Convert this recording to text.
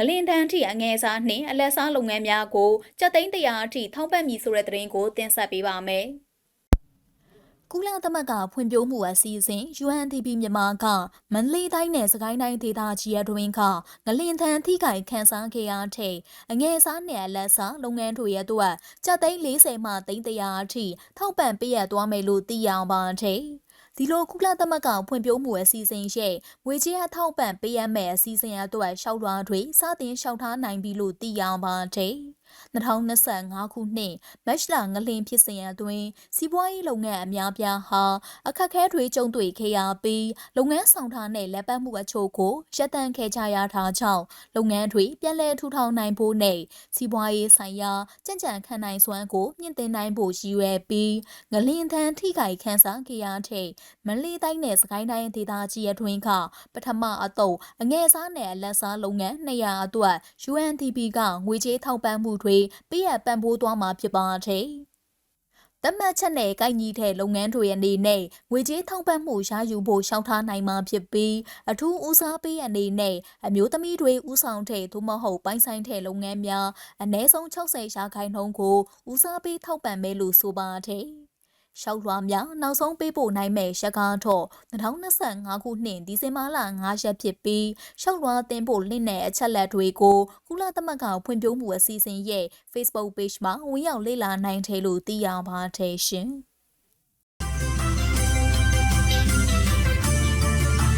ငလင်တန်းအထိအငယ်စားနှင့်အလက်စားလုပ်ငန်းများကိုကြက်သိန်းတရာအထိထောက်ပံ့မည်ဆိုတဲ့သတင်းကိုတင်ဆက်ပေးပါမယ်။ကုလသမဂ္ဂဖွံ့ဖြိုးမှုအစီအစဉ် UNDP မြန်မာကမန္တလေးတိုင်းနယ်စကိုင်းတိုင်းဒေသကြီးအတွင်းကငလင်ထန်ထိခိုက်ခန်းစားခဲ့ရတဲ့အငယ်စားနယ်အလက်စားလုပ်ငန်းတွေရဲ့အတွက်ကြက်သိန်း40မှသိန်း100အထိထောက်ပံ့ပေးရသွားမယ်လို့သိရပါတယ်။ ဒီလိုကုလသမဂ္ဂဖွံ့ဖြိုးမှုအစီအစဉ်ရဲ့ငွေကြေးအထောက်ပံ့ပေးရမယ့်အစီအစဉ်အတွက်ရှောက်လွှာတွေစတင်ရှောက်ထားနိုင်ပြီလို့သိရပါတယ်။ 2025ခုနှစ်မတ်လငလင်ဖြစ်စဉ်အတွင်းစီးပွားရေးလုပ်ငန်းအများပြားဟာအခက်အခဲတွေကြုံတွေ့ခဲ့ရပြီးလုပ်ငန်းဆောင်ထားတဲ့လက်ပတ်မှုအချို့ကိုရပ်တန့်ခဲ့ကြရတာကြောင့်လုပ်ငန်းတွေပြန်လည်ထူထောင်နိုင်ဖို့နဲ့စီးပွားရေးဆိုင်ရာကြံ့ကြံ့ခံနိုင်စွမ်းကိုမြင့်တင်နိုင်ဖို့ရည်ရွယ်ပြီးငလင်ထန်ထိခိုက်ခန်းစားခဲ့ရတဲ့မလေးတိုင်းနဲ့စကိုင်းတိုင်းဒေသကြီးအတွင်းကပထမအတုပ်အငယ်စားနဲ့အလက်စားလုပ်ငန်း200အတွက် UNDP ကငွေကြေးထောက်ပံ့မှုတွေပေးအပ်ပံ့ပိုးသွားမှာဖြစ်ပါတယ်။တမတ်ချက်နဲ့ကိုက်ညီတဲ့လုပ်ငန်းတွေအနေနဲ့ငွေကြေးထောက်ပံ့မှုရယူဖို့ရှောက်ထားနိုင်မှာဖြစ်ပြီးအထူးဦးစားပေးအနေနဲ့အမျိုးသမီးတွေဦးဆောင်တဲ့သို့မဟုတ်ပိုင်းဆိုင်တဲ့လုပ်ငန်းများအ ਨੇ ဆုံး60ရာခိုင်နှုန်းကိုဦးစားပေးထောက်ပံ့မယ်လို့ဆိုပါတယ်။ ရှောက်လွှာများနောက်ဆုံးပေးပို့နိုင်မဲ့ရက်ကားတော့2025ခုနှစ်ဒီဇင်ဘာလ9ရက်ဖြစ်ပြီးရှောက်လွှာတင်ပို့လင့်တဲ့အချက်လက်တွေကိုကုလသမဂ္ဂဖွံ့ဖြိုးမှုအစီအစဉ်ရဲ့ Facebook Page မှာဝင်ရောက်လေ့လာနိုင်တယ်လို့သိရပါတယ်ရှင်။